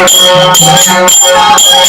I'm gonna go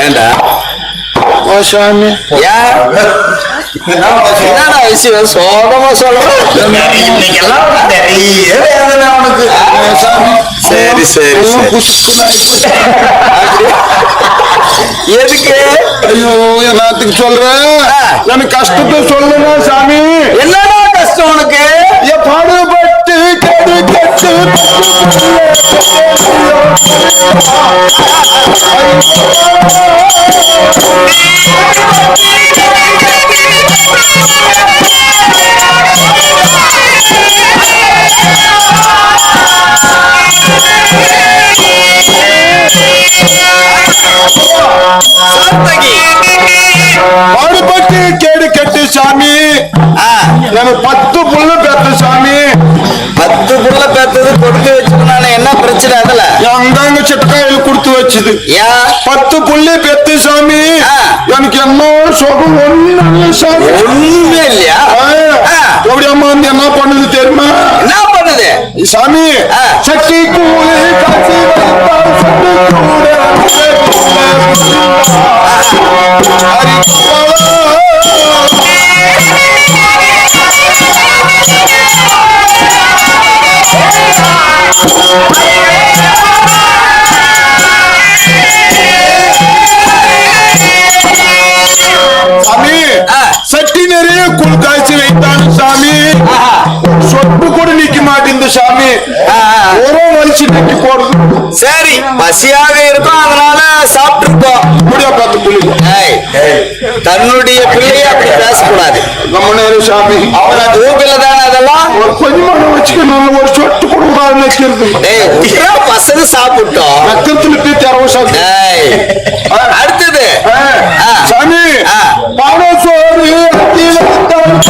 ఏంటా యా என்னடா விஷயம் சோகமா சொல்றேன் உனக்கு சாமி சரி, சரி, சரி. எதுக்கு ஐயோ எல்லாத்துக்கு சொல்றேன் ஆ. எனக்கு கஷ்டத்தை சொல்லுங்க சாமி என்னடா கஷ்டம் உனக்கு என் பாடுபட்டு கெடு கெட்டு சாத்தகி பாடுபட்டு கேடு கெட்டு சாமி. எனக்கு பத்து புள்ள பெத்த சாமி. பத்து புள்ள பேத்தது கொடுத்து வச்சிருந்தானே என்ன பிரச்சனை அதுல? அங்கங்க சிட்டக்காயில் கொடுத்து வச்சுது. பத்து புள்ளி பெத்து சாமி. எனக்கு என்ன சுகம் ஒண்ணு சாமி. ஒண்ணுமே இல்லையா. எப்படி அம்மா வந்து என்ன பண்ணுது தெரியுமா? என்ன பண்ணுது? சாமி. சட்டி கூலி சட்டி கூட வலிச்சு நிக்க போறது சரி பசியாக இருக்கும் அதனால சாப்பிட்டுருக்கோம் முடியா பார்த்து புள்ளி ஏய், தன்னுடைய பிள்ளைய அப்படி பேசக்கூடாது. நம்ம நேரம் சாமி. அவன ஊப்பில தானே அதெல்லாம்? ஒரு கொஞ்சமான வச்சுக்கணும் ஒரு சொட்டு கூட விடாது நிக்கிறது பசங்க சாப்பிட்டோம். ரத்தத்துல போய் தரவும் சாமி. அடுத்தது. சாமி. ஆ. பணம் சோறு வைத்தான்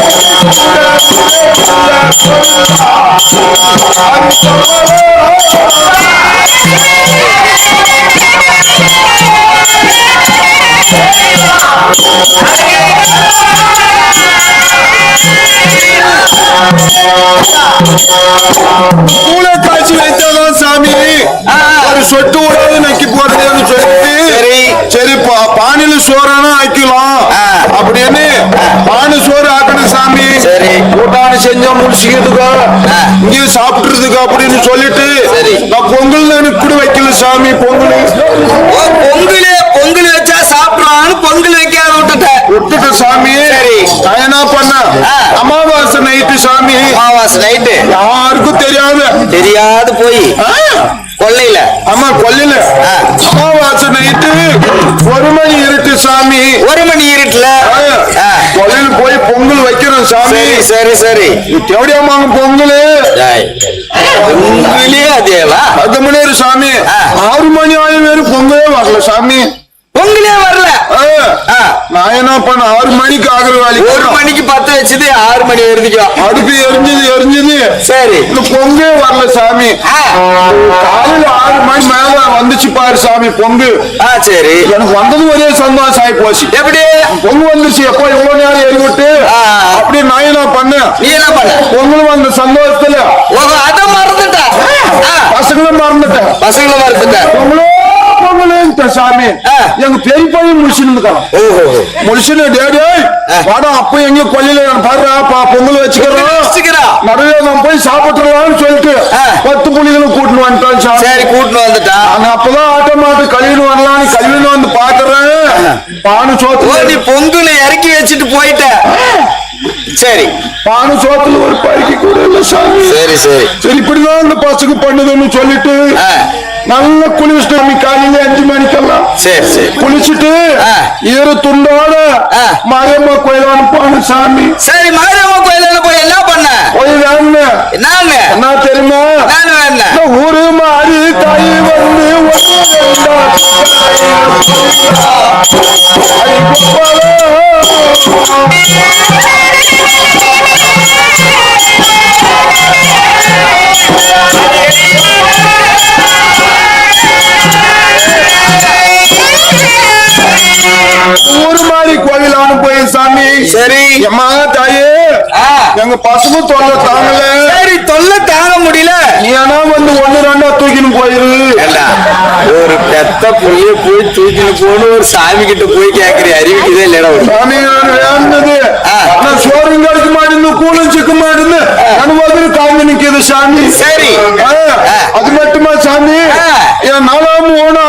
மூளை காய்ச்சி வைத்ததான் சாமி. ஒரு சொட்டு உடவு நக்கி போடுறேன்னு சொல்லிட்டு சரி. சரி பா- பானையில சோறானா ஆக்கலாம். அப்படின்னு பானை சோறு ஆக்கணும் சாமி சரி. கூட்டான செஞ்சா முடிச்சுக்கிறதுக்கோ. இங்கேயும் சாப்பிட்டுறதுக்கு அப்படின்னு சொல்லிட்டு. நான் பொங்கல் எனக்கு கூட வைக்கல சாமி பொங்கல் பொங்கல் பொங்கல் வச்சா சாப்பிடலாம்னு பொங்கல் வைக்காத விட்டுட்டேன் விட்டுட்ட சாமி சரி. நான் என்ன பண்ண ஆ. நைட்டு சாமி நைட்டு யாருக்கும் தெரியாது. தெரியாது போய். கொள்ளையில. ஆமா கொல்லில ஆ. அமாவாசை நைட்டு ஒரு மணி இருட்டு சாமி. ஒரு மணி இருட்டுல. கொல்லில போய் பொங்கல் வைக்கிறோம் சாமி. சரி சரி சரி. தேவடியாமாங்க பொங்கல். பொங்கலே அதேவா பத்து மணி நேரம் சாமி. ஆறு மணி ஆயிரம் பேரு பொங்கலே வரல சாமி. பொங்கலே வரல. நான் என்ன பண்ண? ஆறு மணிக்கு ஆகிற ஒரு மணிக்கு பத்து வச்சது ஆறு மணி வரைக்கும் அடுப்பு எரிஞ்சது எரிஞ்சது. சரி. இந்த பொங்கே வரல சாமி. காலையில ஆறு மணி மேல வந்துச்சு பாரு சாமி பொங்கு. ஆ சரி. எனக்கு வந்தது ஒரே சந்தோஷம் ஆகி போச்சு. எப்படி? பொங்கு வந்துருச்சு எப்போ இவ்வளவு நேரம் எரி விட்டு? ஆ. அப்படி நான் என்ன பண்ணேன்? நீ என்ன பண்ண? பொங்கல் வந்த சந்தோஷத்துல. அத மறந்துட்ட. ஆ, பசங்களும் மறந்துட்டேன். பசங்களை மறந்துட்ட. பொங்கலோ பொங்கலுன்ட்ட சாமி. எங்க பெரிய பையன் முடிச்சுன்னு ஓஹோ முடிச்சுன்னு டே டேய் ஆ. வாடா அப்ப எங்க கொல்லையில பா பொங்கல் வச்சுக்கிறோம். நிறைய நான் போய் சாப்பிட்டுலாம்னு சொல்லிட்டு. பத்து புள்ளிகளும் கூட்டின்னு வந்துட்டான் சரி கூட்டின்னு வந்துட்டான் நான் அப்பதான் கழுவின்னு வரலான்னு கழுவின்னு வந்து பாக்குறேன் பானு ஓ சோத்துல நீ பொங்கல் இறக்கி வச்சுட்டு போயிட்ட சரி பானு சோத்துல ஒரு பருக்கி கூட இல்ல சாமி சரி சரி சரி இப்படிதான் இந்த பசங்க பண்ணுதுன்னு சொல்லிட்டு. நல்ல குளிச்சுட்டு சாமி காலையில அஞ்சு மணிக்கெல்லாம் சரி சரி. குளிச்சுட்டு. ஈர துண்டோட. மாரியம்மா கோயிலான போன சாமி. சரி மாரியம்மா கோயில போய் என்ன பண்ண? கோயில். நானு என்ன தெரியுமா? ஊரு மாறி தாய் வந்து எங்க பசங்க தொல்லை தாங்கல. சரி தொல்லை தாங்க முடியல. ஏன்னா வந்து ஒண்ணு ரெண்டா தூக்கின்னு போயிரு. ஒரு பெத்த புள்ளிய போய் தூக்கின்னு போன்னு ஒரு சாமி கிட்ட போய் கேக்குறி அறிவிக்குதே இல்லடா ஒரு சாமி வேண்டது நான் சோறும் கிடைக்க மாட்டேன்னு கூலும் சிக்க மாட்டேன்னு அனுபவத்தில் தாங்கி நிக்குது சாமி. சரி. அது மட்டுமா சாமி? என் நாலாம் ஓனா